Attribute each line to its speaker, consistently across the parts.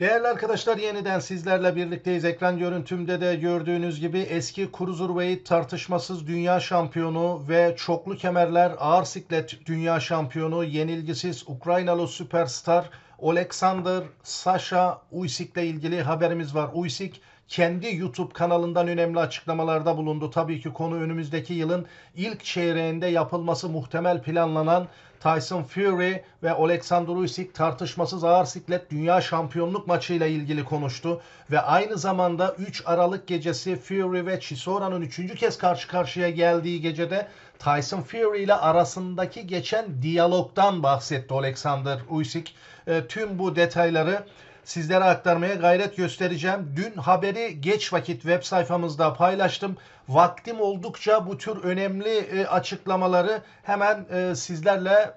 Speaker 1: Değerli arkadaşlar yeniden sizlerle birlikteyiz. Ekran görüntümde de gördüğünüz gibi eski Cruiserweight tartışmasız dünya şampiyonu ve çoklu kemerler ağır siklet dünya şampiyonu yenilgisiz Ukraynalı süperstar Alexander Sasha Usyk ile ilgili haberimiz var. Usyk kendi YouTube kanalından önemli açıklamalarda bulundu. Tabii ki konu önümüzdeki yılın ilk çeyreğinde yapılması muhtemel planlanan Tyson Fury ve Alexander Usyk tartışmasız ağır siklet dünya şampiyonluk maçıyla ilgili konuştu ve aynı zamanda 3 Aralık gecesi Fury ve Chisora'nın 3. kez karşı karşıya geldiği gecede Tyson Fury ile arasındaki geçen diyalogdan bahsetti Alexander Usyk. E, tüm bu detayları sizlere aktarmaya gayret göstereceğim. Dün haberi geç vakit web sayfamızda paylaştım. Vaktim oldukça bu tür önemli e, açıklamaları hemen e, sizlerle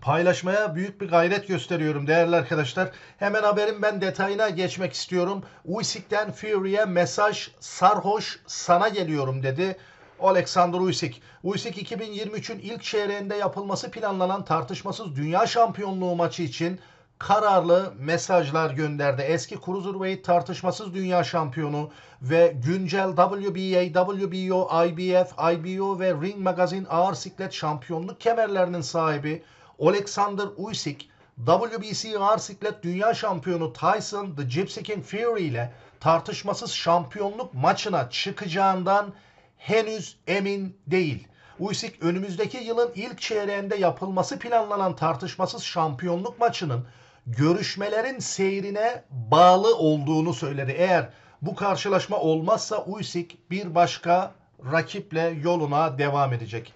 Speaker 1: paylaşmaya büyük bir gayret gösteriyorum değerli arkadaşlar. Hemen haberin ben detayına geçmek istiyorum. Usyk'ten Fury'e mesaj sarhoş sana geliyorum dedi. Alexander Usyk. Usyk 2023'ün ilk çeyreğinde yapılması planlanan tartışmasız dünya şampiyonluğu maçı için kararlı mesajlar gönderdi. Eski Cruiserweight tartışmasız dünya şampiyonu ve güncel WBA, WBO, IBF, IBO ve Ring Magazine ağır siklet şampiyonluk kemerlerinin sahibi Alexander Usyk, WBC ağır siklet dünya şampiyonu Tyson The Gypsy King Fury ile tartışmasız şampiyonluk maçına çıkacağından henüz emin değil. Usyk önümüzdeki yılın ilk çeyreğinde yapılması planlanan tartışmasız şampiyonluk maçının görüşmelerin seyrine bağlı olduğunu söyledi. Eğer bu karşılaşma olmazsa Usyk bir başka rakiple yoluna devam edecek.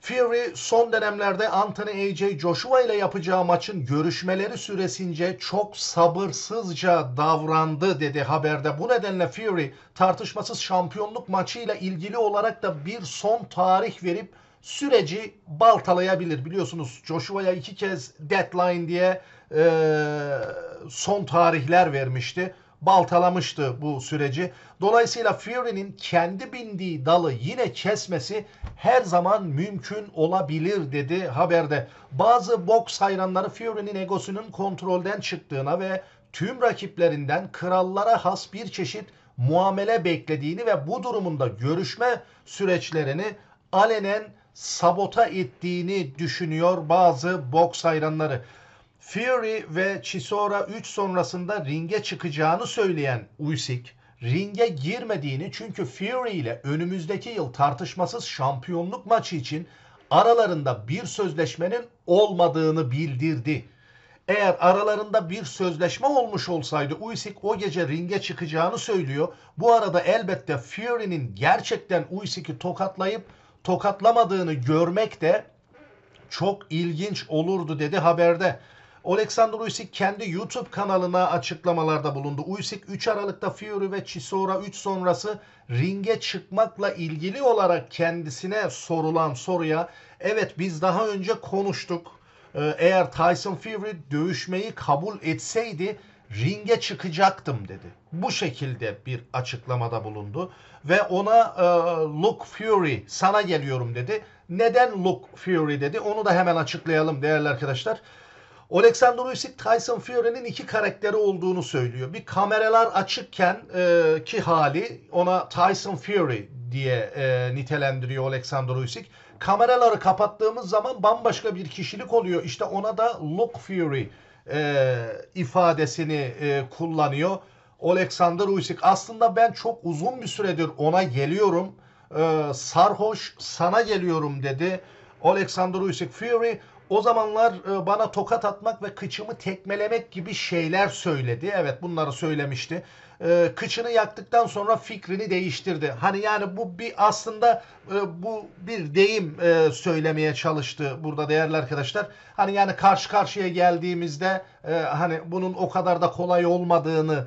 Speaker 1: Fury son dönemlerde Anthony AJ Joshua ile yapacağı maçın görüşmeleri süresince çok sabırsızca davrandı dedi haberde. Bu nedenle Fury tartışmasız şampiyonluk maçıyla ilgili olarak da bir son tarih verip süreci baltalayabilir. Biliyorsunuz Joshua'ya iki kez deadline diye son tarihler vermişti. Baltalamıştı bu süreci. Dolayısıyla Fury'nin kendi bindiği dalı yine kesmesi her zaman mümkün olabilir dedi haberde. Bazı boks hayranları Fury'nin egosunun kontrolden çıktığına ve tüm rakiplerinden krallara has bir çeşit muamele beklediğini ve bu durumunda görüşme süreçlerini alenen sabota ettiğini düşünüyor bazı boks hayranları. Fury ve Chisora 3 sonrasında ringe çıkacağını söyleyen Usyk, ringe girmediğini çünkü Fury ile önümüzdeki yıl tartışmasız şampiyonluk maçı için aralarında bir sözleşmenin olmadığını bildirdi. Eğer aralarında bir sözleşme olmuş olsaydı Usyk o gece ringe çıkacağını söylüyor. Bu arada elbette Fury'nin gerçekten Usyk'i tokatlayıp tokatlamadığını görmek de çok ilginç olurdu dedi haberde. Alexander Usyk kendi YouTube kanalına açıklamalarda bulundu. Usyk 3 Aralık'ta Fury ve Chisora 3 sonrası ringe çıkmakla ilgili olarak kendisine sorulan soruya evet biz daha önce konuştuk. Ee, eğer Tyson Fury dövüşmeyi kabul etseydi ringe çıkacaktım dedi. Bu şekilde bir açıklamada bulundu ve ona e, Look Fury sana geliyorum dedi. Neden Look Fury dedi onu da hemen açıklayalım değerli arkadaşlar. Alexander Usyk Tyson Fury'nin iki karakteri olduğunu söylüyor. Bir kameralar açıkken e, ki hali ona Tyson Fury diye e, nitelendiriyor Alexander Usyk. Kameraları kapattığımız zaman bambaşka bir kişilik oluyor. İşte ona da Look Fury e, ifadesini e, kullanıyor. Alexander Usyk aslında ben çok uzun bir süredir ona geliyorum. E, sarhoş sana geliyorum dedi. Alexander Usyk Fury o zamanlar e, bana tokat atmak ve kıçımı tekmelemek gibi şeyler söyledi. Evet bunları söylemişti. E, kıçını yaktıktan sonra fikrini değiştirdi. Hani yani bu bir aslında e, bu bir deyim söylemeye çalıştı burada değerli arkadaşlar. Hani yani karşı karşıya geldiğimizde hani bunun o kadar da kolay olmadığını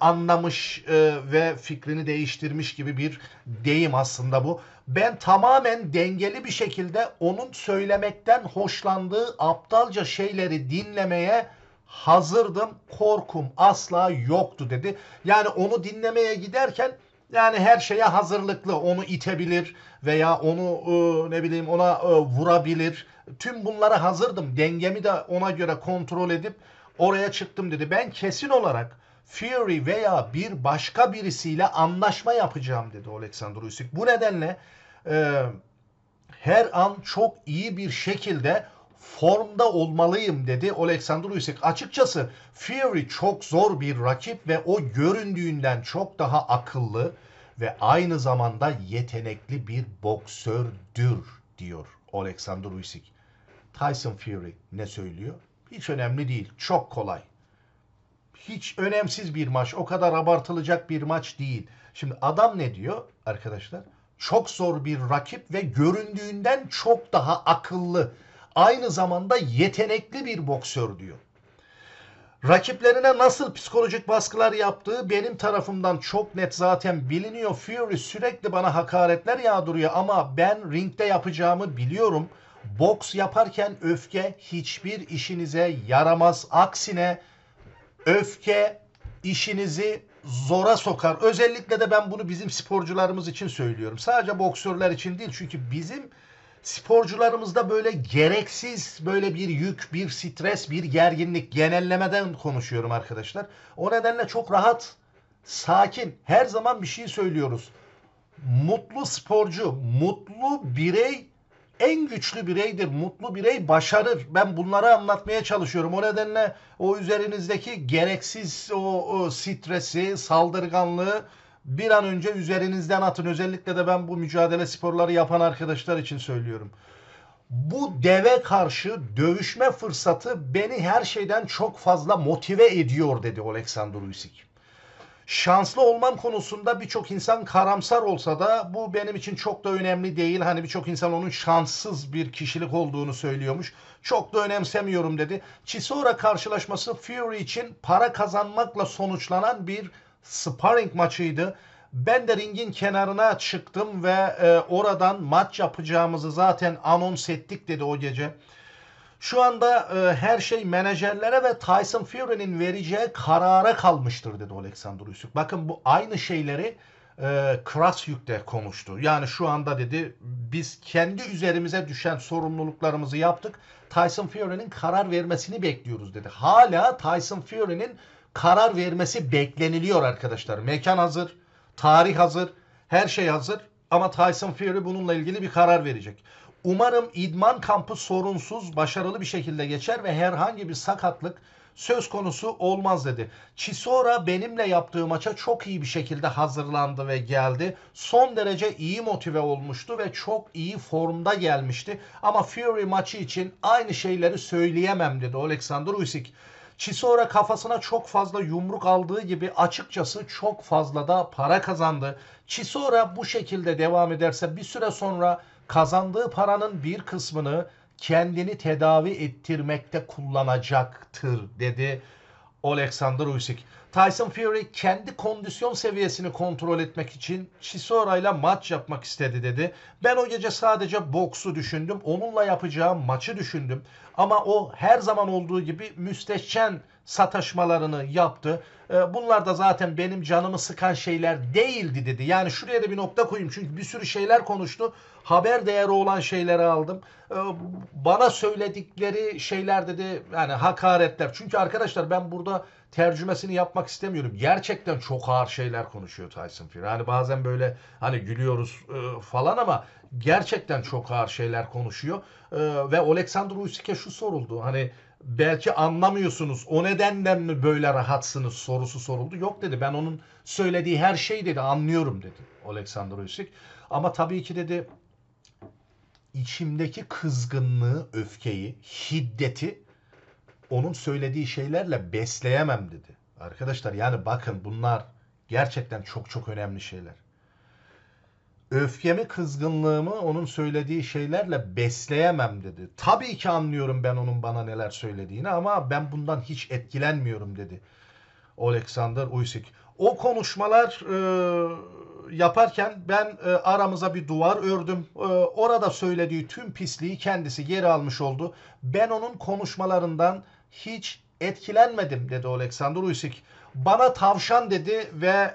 Speaker 1: anlamış ve fikrini değiştirmiş gibi bir deyim aslında bu ben tamamen dengeli bir şekilde onun söylemekten hoşlandığı aptalca şeyleri dinlemeye hazırdım. Korkum asla yoktu dedi. Yani onu dinlemeye giderken yani her şeye hazırlıklı. Onu itebilir veya onu e, ne bileyim ona e, vurabilir. Tüm bunlara hazırdım. Dengemi de ona göre kontrol edip oraya çıktım dedi. Ben kesin olarak Fury veya bir başka birisiyle anlaşma yapacağım dedi Alexander Usyk. Bu nedenle e, her an çok iyi bir şekilde formda olmalıyım dedi Alexander Usyk. Açıkçası Fury çok zor bir rakip ve o göründüğünden çok daha akıllı ve aynı zamanda yetenekli bir boksördür diyor Alexander Usyk. Tyson Fury ne söylüyor? Hiç önemli değil. Çok kolay. Hiç önemsiz bir maç. O kadar abartılacak bir maç değil. Şimdi adam ne diyor arkadaşlar? Çok zor bir rakip ve göründüğünden çok daha akıllı. Aynı zamanda yetenekli bir boksör diyor. Rakiplerine nasıl psikolojik baskılar yaptığı benim tarafımdan çok net zaten biliniyor. Fury sürekli bana hakaretler yağdırıyor ama ben ringde yapacağımı biliyorum. Boks yaparken öfke hiçbir işinize yaramaz. Aksine öfke işinizi zora sokar. Özellikle de ben bunu bizim sporcularımız için söylüyorum. Sadece boksörler için değil. Çünkü bizim sporcularımızda böyle gereksiz böyle bir yük, bir stres, bir gerginlik genellemeden konuşuyorum arkadaşlar. O nedenle çok rahat, sakin, her zaman bir şey söylüyoruz. Mutlu sporcu, mutlu birey en güçlü bireydir. Mutlu birey başarır. Ben bunları anlatmaya çalışıyorum. O nedenle o üzerinizdeki gereksiz o, o stresi, saldırganlığı bir an önce üzerinizden atın. Özellikle de ben bu mücadele sporları yapan arkadaşlar için söylüyorum. Bu deve karşı dövüşme fırsatı beni her şeyden çok fazla motive ediyor dedi Alexander Usyk. Şanslı olmam konusunda birçok insan karamsar olsa da bu benim için çok da önemli değil. Hani birçok insan onun şanssız bir kişilik olduğunu söylüyormuş. Çok da önemsemiyorum dedi. Chisora karşılaşması Fury için para kazanmakla sonuçlanan bir sparring maçıydı. Ben de ringin kenarına çıktım ve e, oradan maç yapacağımızı zaten anons ettik dedi o gece. Şu anda e, her şey menajerlere ve Tyson Fury'nin vereceği karara kalmıştır dedi Alexander Usyk. Bakın bu aynı şeyleri e, Krasyuk konuştu. Yani şu anda dedi biz kendi üzerimize düşen sorumluluklarımızı yaptık. Tyson Fury'nin karar vermesini bekliyoruz dedi. Hala Tyson Fury'nin karar vermesi bekleniliyor arkadaşlar. Mekan hazır, tarih hazır, her şey hazır ama Tyson Fury bununla ilgili bir karar verecek. Umarım idman kampı sorunsuz, başarılı bir şekilde geçer ve herhangi bir sakatlık söz konusu olmaz dedi. Chisora benimle yaptığı maça çok iyi bir şekilde hazırlandı ve geldi. Son derece iyi motive olmuştu ve çok iyi formda gelmişti. Ama Fury maçı için aynı şeyleri söyleyemem dedi Alexander Usyk. Chisora kafasına çok fazla yumruk aldığı gibi açıkçası çok fazla da para kazandı. Chisora bu şekilde devam ederse bir süre sonra kazandığı paranın bir kısmını kendini tedavi ettirmekte kullanacaktır dedi Alexander Usyk. Tyson Fury kendi kondisyon seviyesini kontrol etmek için Chisora ile maç yapmak istedi dedi. Ben o gece sadece boksu düşündüm. Onunla yapacağım maçı düşündüm. Ama o her zaman olduğu gibi müsteşen sataşmalarını yaptı. Ee, bunlar da zaten benim canımı sıkan şeyler değildi dedi. Yani şuraya da bir nokta koyayım çünkü bir sürü şeyler konuştu. Haber değeri olan şeyleri aldım. Ee, bana söyledikleri şeyler dedi yani hakaretler. Çünkü arkadaşlar ben burada tercümesini yapmak istemiyorum. Gerçekten çok ağır şeyler konuşuyor Tyson Fury. Hani bazen böyle hani gülüyoruz e, falan ama gerçekten çok ağır şeyler konuşuyor. E, ve Alexander Usyk'e şu soruldu. Hani belki anlamıyorsunuz. O nedenden mi böyle rahatsınız sorusu soruldu. Yok dedi. Ben onun söylediği her şey dedi anlıyorum dedi Alexander Usyk. Ama tabii ki dedi içimdeki kızgınlığı, öfkeyi, hiddeti onun söylediği şeylerle besleyemem dedi. Arkadaşlar yani bakın bunlar gerçekten çok çok önemli şeyler. Öfkemi, kızgınlığımı onun söylediği şeylerle besleyemem dedi. Tabii ki anlıyorum ben onun bana neler söylediğini ama ben bundan hiç etkilenmiyorum dedi. Alexander Usyk. O konuşmalar e, yaparken ben e, aramıza bir duvar ördüm. E, orada söylediği tüm pisliği kendisi geri almış oldu. Ben onun konuşmalarından hiç etkilenmedim dedi Alexander Usyk. Bana tavşan dedi ve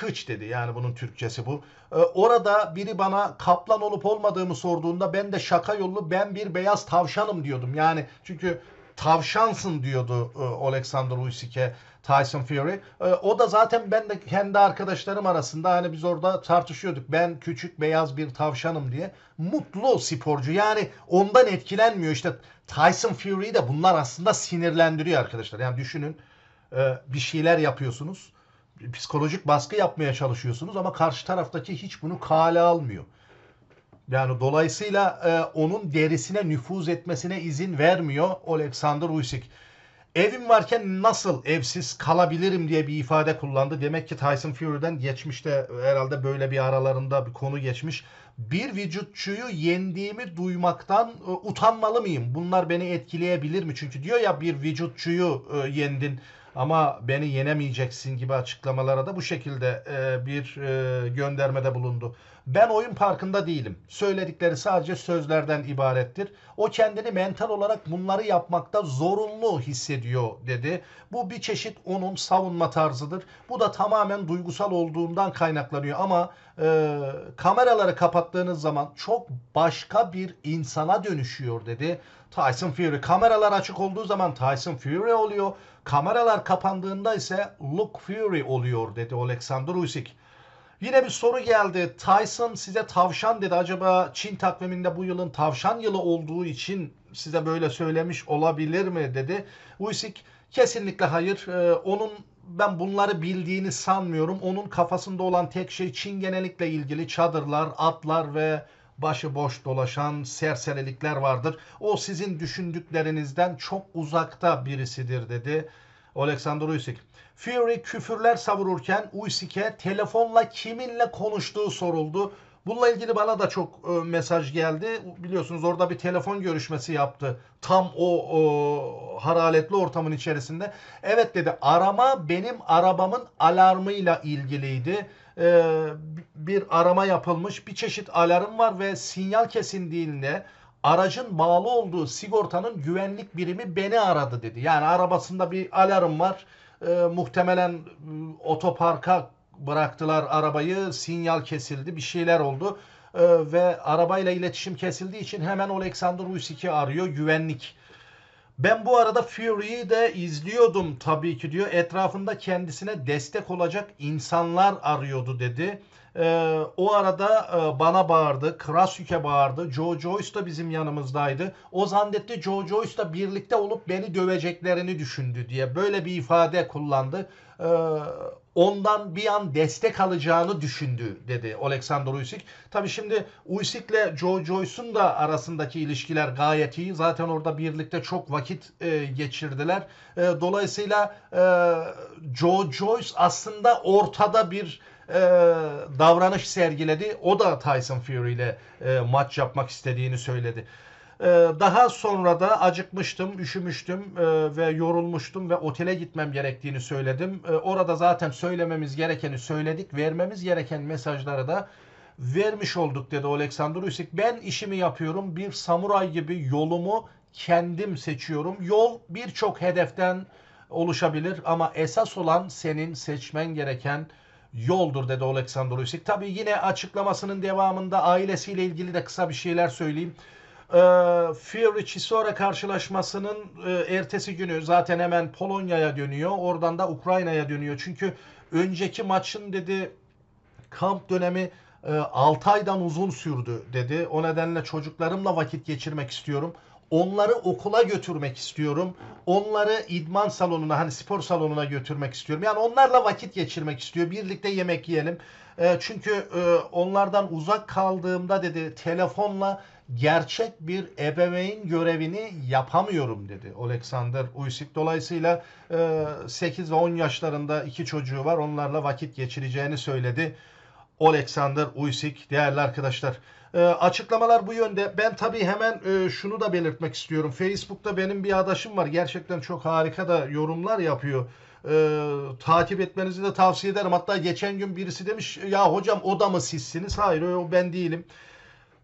Speaker 1: kıç dedi. Yani bunun Türkçesi bu. Ee, orada biri bana kaplan olup olmadığımı sorduğunda ben de şaka yollu ben bir beyaz tavşanım diyordum. Yani çünkü tavşansın diyordu e, Alexander Usyk'e Tyson Fury. E, o da zaten ben de kendi arkadaşlarım arasında hani biz orada tartışıyorduk. Ben küçük beyaz bir tavşanım diye. Mutlu sporcu. Yani ondan etkilenmiyor. İşte Tyson Fury'yi de bunlar aslında sinirlendiriyor arkadaşlar. Yani düşünün e, bir şeyler yapıyorsunuz. Psikolojik baskı yapmaya çalışıyorsunuz ama karşı taraftaki hiç bunu kale almıyor. Yani dolayısıyla e, onun derisine nüfuz etmesine izin vermiyor Alexander Usyk. Evim varken nasıl evsiz kalabilirim diye bir ifade kullandı. Demek ki Tyson Fury'den geçmişte herhalde böyle bir aralarında bir konu geçmiş. Bir vücutçuyu yendiğimi duymaktan e, utanmalı mıyım? Bunlar beni etkileyebilir mi? Çünkü diyor ya bir vücutçuyu e, yendin ama beni yenemeyeceksin gibi açıklamalara da bu şekilde e, bir e, göndermede bulundu. Ben oyun parkında değilim. Söyledikleri sadece sözlerden ibarettir. O kendini mental olarak bunları yapmakta zorunlu hissediyor dedi. Bu bir çeşit onun savunma tarzıdır. Bu da tamamen duygusal olduğundan kaynaklanıyor ama e, kameraları kapattığınız zaman çok başka bir insana dönüşüyor dedi. Tyson Fury kameralar açık olduğu zaman Tyson Fury oluyor. Kameralar kapandığında ise Luke Fury oluyor dedi Alexander Usyk. Yine bir soru geldi. Tyson size tavşan dedi. Acaba Çin takviminde bu yılın tavşan yılı olduğu için size böyle söylemiş olabilir mi dedi. Usyk kesinlikle hayır. Ee, onun ben bunları bildiğini sanmıyorum. Onun kafasında olan tek şey Çin genellikle ilgili çadırlar, atlar ve başıboş dolaşan serserilikler vardır. O sizin düşündüklerinizden çok uzakta birisidir dedi Alexander Usyk. Fury küfürler savururken Usyk'e telefonla kiminle konuştuğu soruldu. Bununla ilgili bana da çok e, mesaj geldi. Biliyorsunuz orada bir telefon görüşmesi yaptı. Tam o, o hararetli ortamın içerisinde. Evet dedi arama benim arabamın alarmıyla ilgiliydi. Ee, bir arama yapılmış bir çeşit alarm var ve sinyal kesildiğinde aracın bağlı olduğu sigortanın güvenlik birimi beni aradı dedi. Yani arabasında bir alarm var. Ee, muhtemelen ıı, otoparka bıraktılar arabayı, sinyal kesildi, bir şeyler oldu. Ee, ve arabayla iletişim kesildiği için hemen Alexander Usyk'i arıyor güvenlik. Ben bu arada Fury'yi de izliyordum tabii ki diyor. Etrafında kendisine destek olacak insanlar arıyordu dedi. Ee, o arada e, bana bağırdı, Krasük'e bağırdı. Joe Joyce da bizim yanımızdaydı. O zannetti Joe Joyce'la birlikte olup beni döveceklerini düşündü diye böyle bir ifade kullandı. Ee, ondan bir an destek alacağını düşündü dedi Alexander Usyk. Tabii şimdi Usyk'le Joe Joyce'un da arasındaki ilişkiler gayet iyi. Zaten orada birlikte çok vakit e, geçirdiler. E, dolayısıyla e, Joe Joyce aslında ortada bir e, davranış sergiledi. O da Tyson Fury ile e, maç yapmak istediğini söyledi. E, daha sonra da acıkmıştım, üşümüştüm e, ve yorulmuştum ve otele gitmem gerektiğini söyledim. E, orada zaten söylememiz gerekeni söyledik, vermemiz gereken mesajları da vermiş olduk dedi Alexander Usyk. Ben işimi yapıyorum, bir samuray gibi yolumu kendim seçiyorum. Yol birçok hedeften oluşabilir ama esas olan senin seçmen gereken yoldur dedi Alexander Usyk. Tabii yine açıklamasının devamında ailesiyle ilgili de kısa bir şeyler söyleyeyim. E, Fury Chisora karşılaşmasının e, ertesi günü zaten hemen Polonya'ya dönüyor. Oradan da Ukrayna'ya dönüyor. Çünkü önceki maçın dedi kamp dönemi e, 6 aydan uzun sürdü dedi. O nedenle çocuklarımla vakit geçirmek istiyorum. Onları okula götürmek istiyorum. Onları idman salonuna hani spor salonuna götürmek istiyorum. Yani onlarla vakit geçirmek istiyor. Birlikte yemek yiyelim. E, çünkü e, onlardan uzak kaldığımda dedi telefonla gerçek bir ebeveyn görevini yapamıyorum dedi Alexander Usyk. Dolayısıyla e, 8 ve 10 yaşlarında iki çocuğu var. Onlarla vakit geçireceğini söyledi. Alexander Usyk değerli arkadaşlar. E, açıklamalar bu yönde. Ben tabii hemen e, şunu da belirtmek istiyorum. Facebook'ta benim bir adaşım var. Gerçekten çok harika da yorumlar yapıyor. E, takip etmenizi de tavsiye ederim. Hatta geçen gün birisi demiş ya hocam o da mı sizsiniz? Hayır o ben değilim.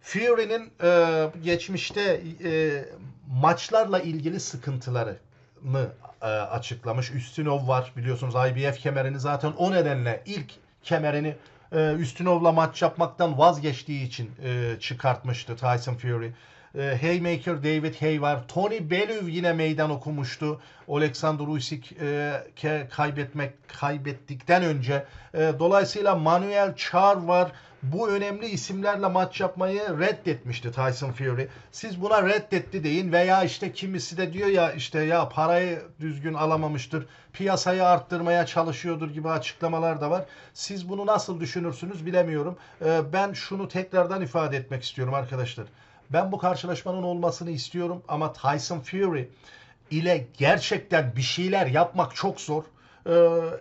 Speaker 1: Fury'nin e, geçmişte e, maçlarla ilgili sıkıntılarını e, açıklamış. Üstünov var biliyorsunuz IBF kemerini zaten o nedenle ilk kemerini e, Üstünov'la maç yapmaktan vazgeçtiği için e, çıkartmıştı Tyson Fury. E, Haymaker David Hay var. Tony Bellew yine meydan okumuştu. Alexander Usyk'e kaybetmek kaybettikten önce. E, dolayısıyla Manuel Char var. Bu önemli isimlerle maç yapmayı reddetmişti Tyson Fury. Siz buna reddetti deyin veya işte kimisi de diyor ya işte ya parayı düzgün alamamıştır. Piyasayı arttırmaya çalışıyordur gibi açıklamalar da var. Siz bunu nasıl düşünürsünüz bilemiyorum. Ee, ben şunu tekrardan ifade etmek istiyorum arkadaşlar. Ben bu karşılaşmanın olmasını istiyorum ama Tyson Fury ile gerçekten bir şeyler yapmak çok zor. Ee,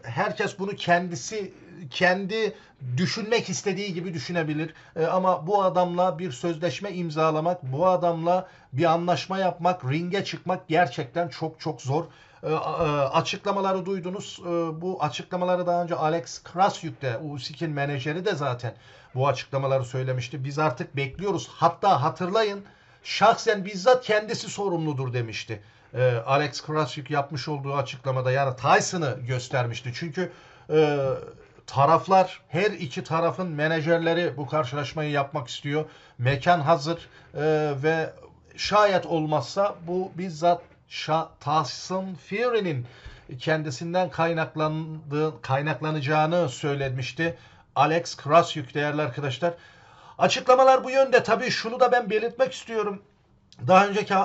Speaker 1: herkes bunu kendisi kendi düşünmek istediği gibi düşünebilir. Ee, ama bu adamla bir sözleşme imzalamak, bu adamla bir anlaşma yapmak, ringe çıkmak gerçekten çok çok zor. Ee, a- açıklamaları duydunuz. Ee, bu açıklamaları daha önce Alex Krasyuk de, Usyk'in menajeri de zaten bu açıklamaları söylemişti. Biz artık bekliyoruz. Hatta hatırlayın şahsen bizzat kendisi sorumludur demişti. Ee, Alex Krasyuk yapmış olduğu açıklamada yani Tyson'ı göstermişti. Çünkü e, taraflar her iki tarafın menajerleri bu karşılaşmayı yapmak istiyor. Mekan hazır e, ve şayet olmazsa bu bizzat Şa Tyson Fury'nin kendisinden kaynaklandığı kaynaklanacağını söylemişti. Alex Krasyuk değerli arkadaşlar. Açıklamalar bu yönde. Tabii şunu da ben belirtmek istiyorum. Daha önceki e,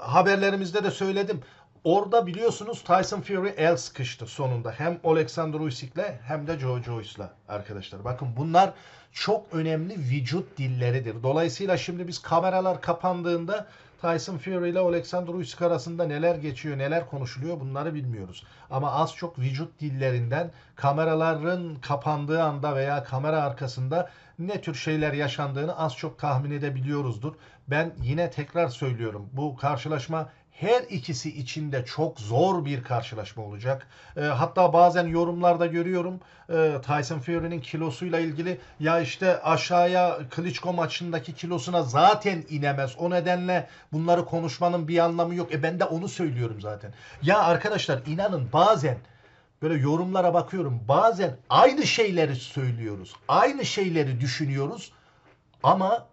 Speaker 1: haberlerimizde de söyledim. Orada biliyorsunuz Tyson Fury el sıkıştı sonunda. Hem Alexander Usyk'le hem de Joe Joyce'la arkadaşlar. Bakın bunlar çok önemli vücut dilleridir. Dolayısıyla şimdi biz kameralar kapandığında Tyson Fury ile Alexander Usyk arasında neler geçiyor, neler konuşuluyor bunları bilmiyoruz. Ama az çok vücut dillerinden kameraların kapandığı anda veya kamera arkasında ne tür şeyler yaşandığını az çok tahmin edebiliyoruzdur. Ben yine tekrar söylüyorum. Bu karşılaşma her ikisi için de çok zor bir karşılaşma olacak. E, hatta bazen yorumlarda görüyorum e, Tyson Fury'nin kilosuyla ilgili ya işte aşağıya Klitschko maçındaki kilosuna zaten inemez. O nedenle bunları konuşmanın bir anlamı yok. E ben de onu söylüyorum zaten. Ya arkadaşlar inanın bazen böyle yorumlara bakıyorum. Bazen aynı şeyleri söylüyoruz. Aynı şeyleri düşünüyoruz ama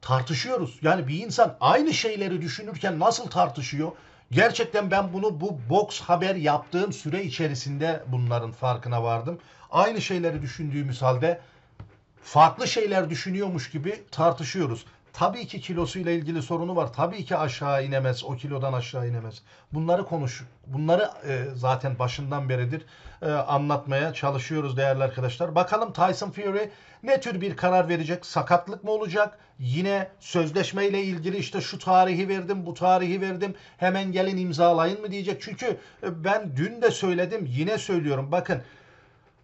Speaker 1: tartışıyoruz. Yani bir insan aynı şeyleri düşünürken nasıl tartışıyor? Gerçekten ben bunu bu box haber yaptığım süre içerisinde bunların farkına vardım. Aynı şeyleri düşündüğümüz halde farklı şeyler düşünüyormuş gibi tartışıyoruz. Tabii ki kilosuyla ilgili sorunu var. Tabii ki aşağı inemez. O kilodan aşağı inemez. Bunları konuş. Bunları e, zaten başından beridir e, anlatmaya çalışıyoruz değerli arkadaşlar. Bakalım Tyson Fury ne tür bir karar verecek? Sakatlık mı olacak? Yine sözleşmeyle ilgili işte şu tarihi verdim, bu tarihi verdim. Hemen gelin imzalayın mı diyecek. Çünkü e, ben dün de söyledim, yine söylüyorum. Bakın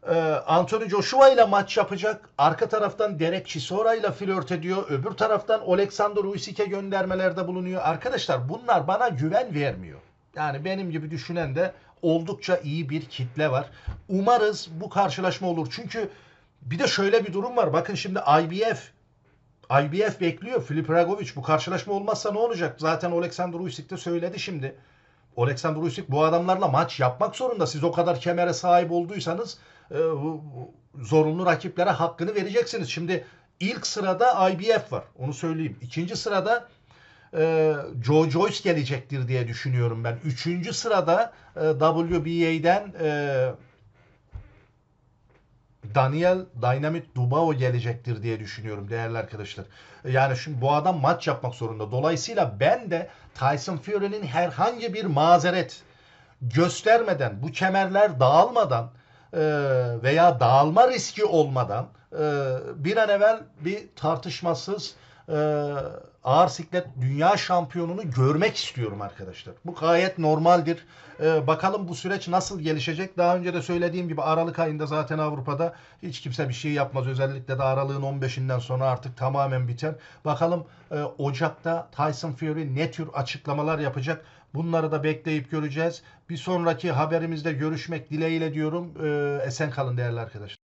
Speaker 1: ee, Anthony Joshua ile maç yapacak. Arka taraftan Derek Chisora ile flört ediyor. Öbür taraftan Alexander Usyk'e göndermelerde bulunuyor. Arkadaşlar bunlar bana güven vermiyor. Yani benim gibi düşünen de oldukça iyi bir kitle var. Umarız bu karşılaşma olur. Çünkü bir de şöyle bir durum var. Bakın şimdi IBF IBF bekliyor. Filip Ragovic bu karşılaşma olmazsa ne olacak? Zaten Alexander Usyk de söyledi şimdi. Alexander Usyk bu adamlarla maç yapmak zorunda. Siz o kadar kemere sahip olduysanız e, zorunlu rakiplere hakkını vereceksiniz. Şimdi ilk sırada IBF var. Onu söyleyeyim. İkinci sırada e, Joe Joyce gelecektir diye düşünüyorum ben. Üçüncü sırada e, WBA'den e, Daniel Dynamite Dubao gelecektir diye düşünüyorum değerli arkadaşlar. Yani şimdi bu adam maç yapmak zorunda. Dolayısıyla ben de Tyson Fury'nin herhangi bir mazeret göstermeden, bu kemerler dağılmadan e, veya dağılma riski olmadan e, bir an evvel bir tartışmasız e, ağır siklet dünya şampiyonunu görmek istiyorum arkadaşlar. Bu gayet normaldir. E, bakalım bu süreç nasıl gelişecek. Daha önce de söylediğim gibi Aralık ayında zaten Avrupa'da hiç kimse bir şey yapmaz. Özellikle de Aralık'ın 15'inden sonra artık tamamen biter. Bakalım e, Ocak'ta Tyson Fury ne tür açıklamalar yapacak. Bunları da bekleyip göreceğiz. Bir sonraki haberimizde görüşmek dileğiyle diyorum. E, esen kalın değerli arkadaşlar.